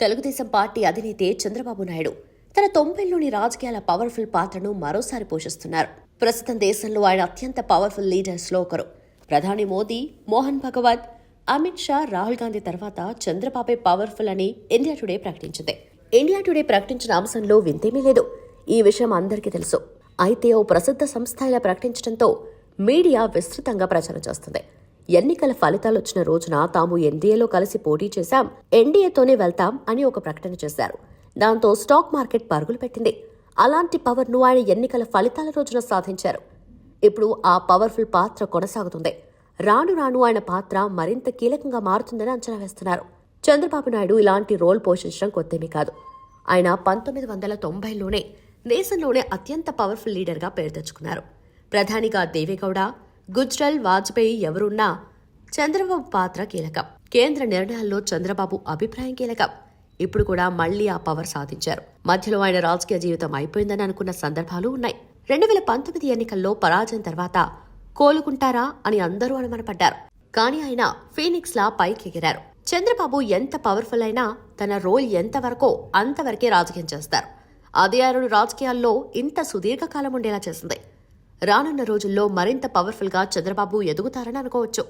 Telugu Desam party అధినేతే చంద్రబాబు నాయుడు. తన తొంభైలోని రాజకీయాల పవర్ఫుల్ పాత్రను మరోసారి పోషిస్తున్నారు. ప్రస్తుతం దేశంలో ఆయన అత్యంత పవర్ఫుల్ లీడర్స్లో ఒకరు. ప్రధాని మోదీ మోహన్ భగవత్ అమిత్ షా రాహుల్ గాంధీ తర్వాత చంద్రబాబే పవర్ఫుల్ అని ఇండియా టుడే ప్రకటించింది. ఇండియా టుడే ప్రకటించిన అంశంలో వింతేమీ లేదు. ఈ విషయం అందరికీ తెలుసు. అయితే ఓ ప్రసిద్ధ సంస్థ ఇలా ప్రకటించడంతో మీడియా విస్తృతంగా ప్రచారం చేస్తుంది. ఎన్నికల ఫలితాలు వచ్చిన రోజున తాము ఎన్డీఏలో కలిసి పోటీ చేశాం ఎన్డీఏతోనే వెళ్తాం అని ఒక ప్రకటన చేశారు. దాంతో స్టాక్ మార్కెట్ పరుగులు పెట్టింది. అలాంటి పవర్ను ఆయన ఎన్నికల ఫలితాల రోజున సాధించారు. ఇప్పుడు ఆ పవర్ఫుల్ పాత్ర కొనసాగుతుంది. రాను రాను ఆయన పాత్ర మరింత కీలకంగా మారుతుందని అంచనా వేస్తున్నారు. చంద్రబాబు నాయుడు ఇలాంటి రోల్ పోషించడం కొత్తేమీ కాదు. ఆయన పంతొమ్మిది వందల తొంభైలోనే దేశంలోనే అత్యంత పవర్ఫుల్ లీడర్గా పేరు తెచ్చుకున్నారు. ప్రధానిగా దేవేగౌడ గుజ్రల్ వాజ్పేయి ఎవరున్నా చంద్రబాబు పాత్ర కీలకం. కేంద్ర నిర్ణయాల్లో చంద్రబాబు అభిప్రాయం కీలకం. ఇప్పుడు కూడా మళ్ళీ ఆ పవర్ సాధించారు. మధ్యలో ఆయన రాజకీయ జీవితం అయిపోయిందని అనుకున్న సందర్భాలు ఉన్నాయి. రెండు వేల పంతొమ్మిది ఎన్నికల్లో పరాజయం తర్వాత కోలుకుంటారా అని అందరూ అనుమానపడ్డారు. కానీ ఆయన ఫీనిక్స్ లా పైకి ఎగిరారు. చంద్రబాబు ఎంత పవర్ఫుల్ అయినా తన రోల్ ఎంతవరకో అంతవరకే రాజకీయం చేస్తారు. అదే ఆయన రాజకీయాల్లో ఇంత సుదీర్ఘకాలం ఉండేలా చేసింది. రానున్న రోజుల్లో మరింత పవర్ఫుల్గా చంద్రబాబు ఎదుగుతారని అనుకోవచ్చు.